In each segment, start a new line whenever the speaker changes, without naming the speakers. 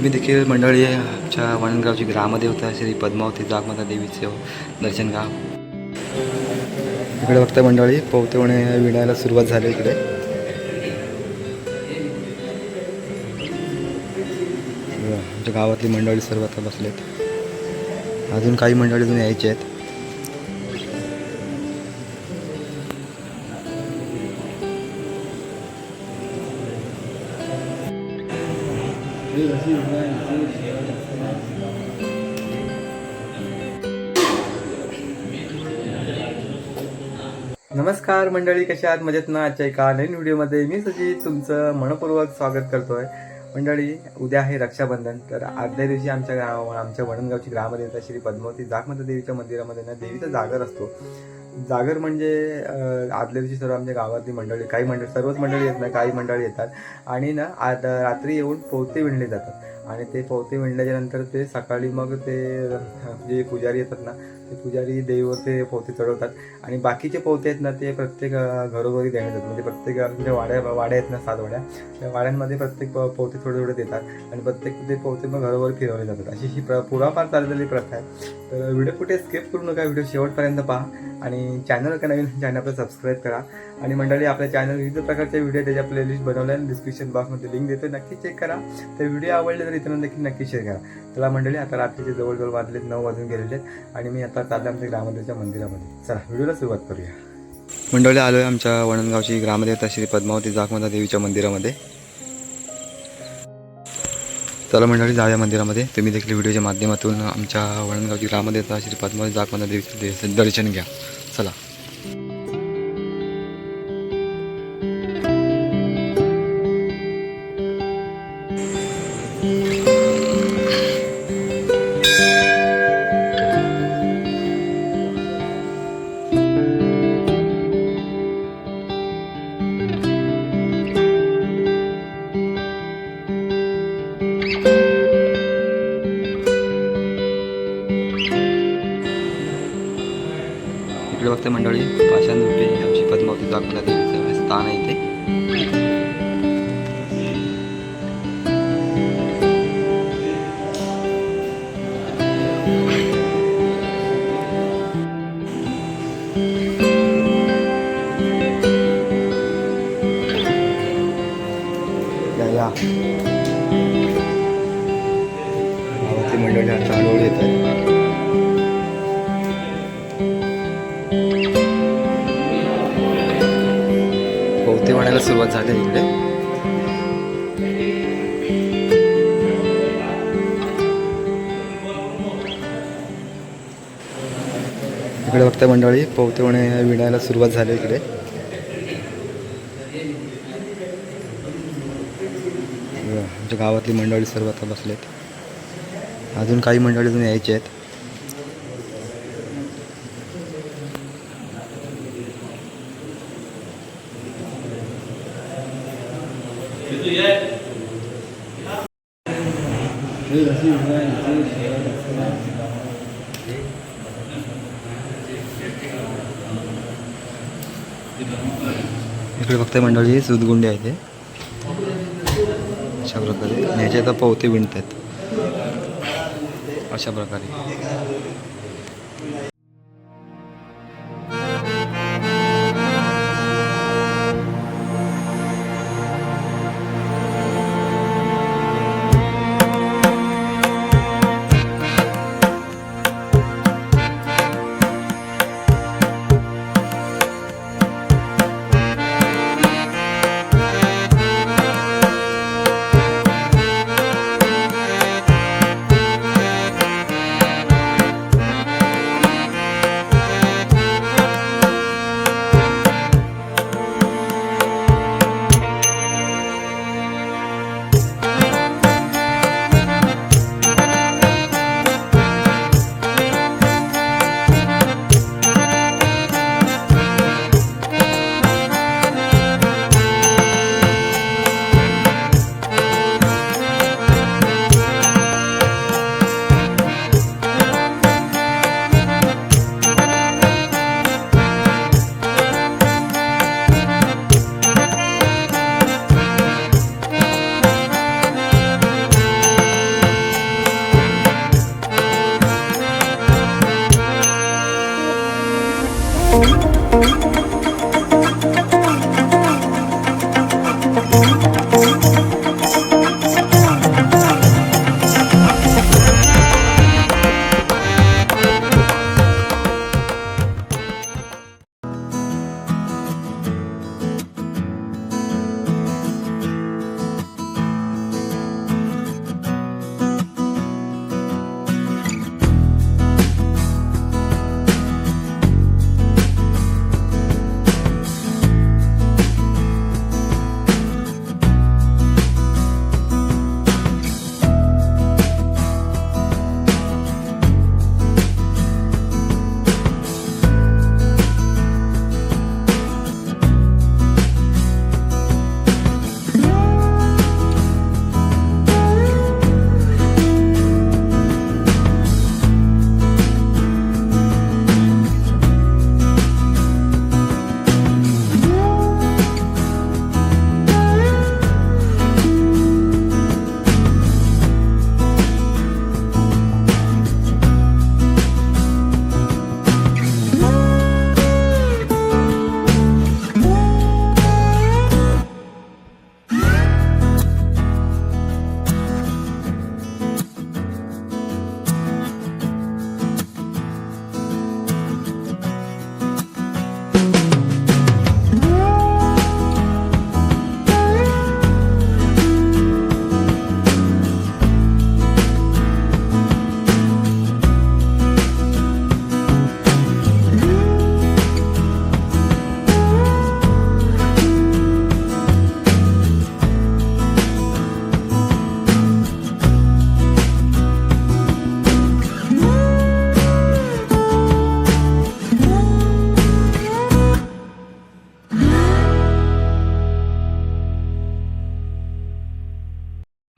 तुम्ही देखील मंडळी आमच्या वणगावची ग्रामदेवता श्री पद्मावती जागमाता देवीचे दर्शन घ्या. इकडे बघता मंडळी पोहतेवणे विणायला सुरुवात झाली इकडे. आमच्या गावातली मंडळी सर्व आता बसलेत. अजून काही मंडळी अजून यायचे आहेत नमस्कार मंडळी कशा आहात? मजेत ना? आजच्या एका नवीन व्हिडिओमध्ये मी सजी तुमचं मनपूर्वक स्वागत करतोय. मंडळी उद्या आहे रक्षाबंधन. तर आदल्या दिवशी आमच्या गाव आमच्या वणणगावची ग्रामदेवता श्री पद्मावती जागमाता देवीच्या मंदिरामध्ये ना देवीचा जागर असतो. जागर म्हणजे आदल्या दिवशी सर्व आमच्या गावातली मंडळी काही मंडळी सर्वच मंडळी येत नाही काही मंडळी येतात. आणि ना आद रात्री येऊन पोवते विणले जातात. आणि ते पोवते विणल्याच्या नंतर ते सकाळी मग ते जे पुजारी येतात ना ते पुजारी देवीवर ते पोवते चढवतात. आणि बाकीचे पोवते आहेत ना ते प्रत्येक घरोघरी देण्यात येतात. म्हणजे प्रत्येक आमच्या वाड्या वाड्या आहेत ना सात वाड्या. त्या वाड्यांमध्ये प्रत्येक पोवते थोडे थोडे देतात. आणि प्रत्येक ते पोवते मग घरोघरी फिरवले जातात. अशी ही प्र पुरापार चाललेली प्रथा आहे. तर व्हिडिओ कुठे स्किप करू नका व्हिडिओ शेवटपर्यंत पहा. आणि चॅनल का नवीन चॅनल आपलं सबस्क्राईब करा. आणि मंडळी आपल्या चॅनल विविध प्रकारचे व्हिडिओ त्याच्या प्लेलिस्ट बनवल्या आणि डिस्क्रिप्शन बॉक्समध्ये लिंक देतो. नक्की चेक करा. तर व्हिडिओ आवडले तर इतरांना देखील नक्की शेअर करा. चला मंडळी आता रात्रीचे जवळजवळ वाजलेत नऊ वाजून गेलेले आहेत. आणि मी आता चालले आमच्या ग्रामदेवच्या मंदिरामध्ये. चला व्हिडिओला सुरुवात करूया. मंडळी आलो आहे आमच्या वणणगावची ग्रामदेवता श्री पद्मावती जागमाता देवीच्या मंदिरामध्ये. चला मंडळी जाऊया मंदिरामध्ये. तुम्ही देखील व्हिडिओच्या माध्यमातून आमच्या वळणगाव ग्रामदेवता श्री पद्मावती जागमाता दर्शन घ्या. इकडे बघते मंडळी पाषाण रुपी आमची पद्मावती जागमाता देवीचं स्थान आहे इथे. या मंडळी आता हळूहळू येत आहे. पोहते सुरुवात झाली इकडे. इकडे बघता मंडळी पवतेवणे विणायला सुरुवात झाली इकडे. आमच्या गावातली मंडळी सर्व आता बसलेत. अजून काही मंडळी अजून यायचे आहेत. इकडे फक्त मंडळी सुदगुंडे आहे ते. अशा प्रकारे. न्यायचे ह्याच्यात आता पोहते विणतात. अशा प्रकारे.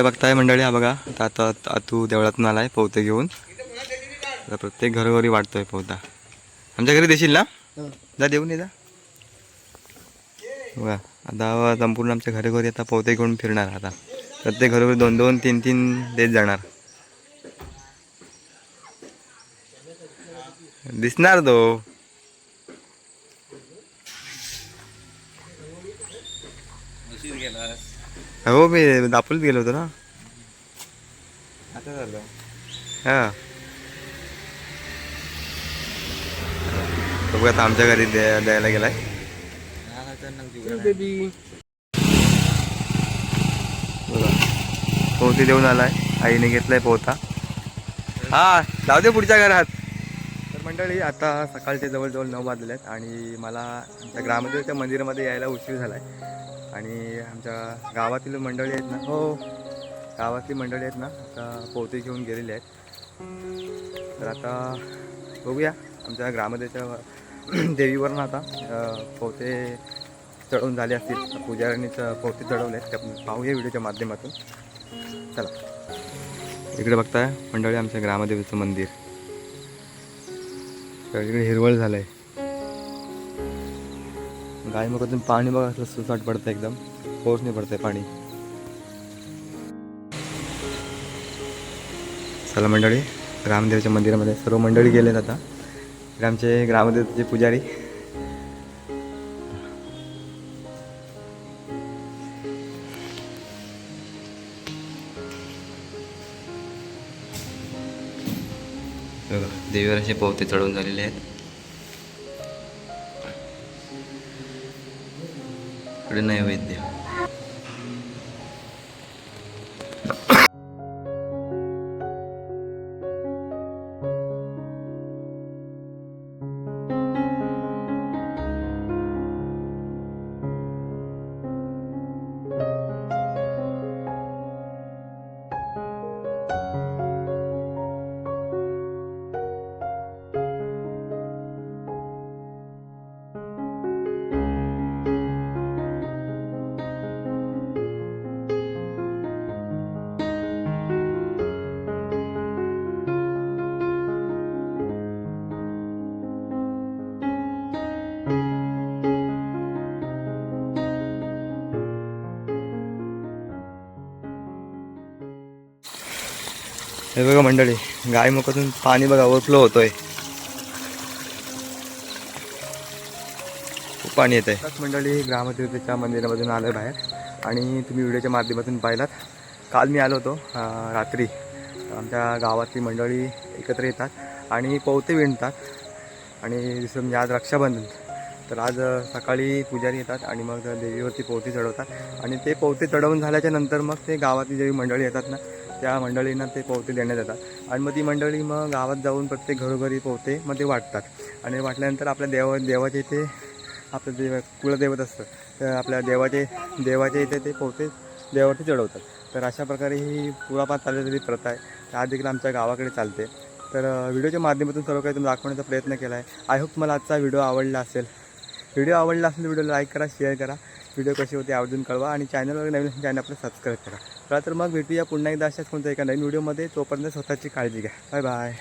इकडे बघताय मंडळी हा बघा. आता आता आतू देवळातून आलाय पोहते घेऊन. आता प्रत्येक घरोघरी वाटतोय पोहता. आमच्या घरी देशील ना? जा देऊन ये जा. बघा आता संपूर्ण आमच्या घरोघरी आता पोहते घेऊन फिरणार आता. प्रत्येक घरोघरी दोन दोन तीन तीन देत जाणार. दिसणार तो. हो मी दापोलीत गेलो होतो ना.
आता झालं.
हा. तो बघा आता आमच्या घरी द्या- द्यायला गेलाय. बघा. पोहती देऊन आलाय. आईने घेतलाय पोहता. हा जाऊ दे पुढच्या घरात. तर मंडळी आता सकाळचे जवळजवळ नऊ वाजले आहेत आणि मला आमच्या ग्रामदेवच्या मंदिरामध्ये यायला उशीर झाला आहे आणि आमच्या गावातील मंडळी आहेत ना हो गावातली मंडळी आहेत ना आता पोते घेऊन गेलेले आहेत. तर आता बघूया आमच्या ग्रामदेवच्या ना आता पोते चढवून झाले असतील. पुजाऱ्यांनीच पोते चढवले आहेत. त्या पाहूया व्हिडिओच्या माध्यमातून. चला. इकडे बघताय मंडळी आमच्या ग्रामदेवीचं मंदिर. तर इकडे हिरवळ झालं आहे मग तुम्ही पाणी बघा असलं सुसाट पडतं एकदम. पाऊस नाही पडतंय पाणी. चला मंडळी ग्रामदेवच्या मंदिरामध्ये सर्व मंडळी गेलेत आता. आमचे ग्रामदेवचे पुजारी. देवीवर असे पोवते चढवून झालेले आहेत. 売れないウェイってよ हे बघा मंडळी गाय मुखातून पाणी बघा ओव्हरफ्लो होतोय. खूप पाणी येत आहे मंडळी ग्रामदेवतेच्या मंदिरामधून आलं बाहेर आणि तुम्ही व्हिडिओच्या माध्यमातून पाहिलात. काल मी आलो होतो रात्री. आमच्या गावातली मंडळी एकत्र येतात आणि पोवते विणतात आणि जसं म्हणजे आज रक्षाबंधन. तर आज सकाळी पुजारी येतात आणि मग देवीवरती पोवती चढवतात. आणि ते पोवते चढवून झाल्याच्यानंतर मग ते गावातली जेवी मंडळी येतात ना त्या मंडळींना ते पोवते देण्यात येतात. आणि मग ती मंडळी मग गावात जाऊन प्रत्येक घरोघरी पोवते मग ते वाटतात. आणि वाटल्यानंतर आपल्या देवा देवाचे इथे आपलं देव कुलदैवत असतं. तर आपल्या देवाचे देवाच्या इथे ते पोवते देवावरती चढवतात. तर अशा प्रकारे ही पुरापात चाललेली प्रथा आहे. त्या देखील आमच्या गावाकडे चालते. तर व्हिडिओच्या माध्यमातून सर्व काही तुम्ही दाखवण्याचा प्रयत्न केला आहे आय होप तुम्हाला आजचा व्हिडिओ आवडला असेल. व्हिडिओ आवडला असेल व्हिडिओला लाईक करा शेअर करा. व्हिडिओ कशी होते आवर्जून कळवा. आणि चॅनलवर नवीन चॅनल आपलं सबस्क्राईब करा. चला तर मग भेटूया पुन्हा एकदा अशाच कोणत्या एका नवीन व्हिडिओमध्ये. तोपर्यंत स्वतःची काळजी घ्या. Bye bye.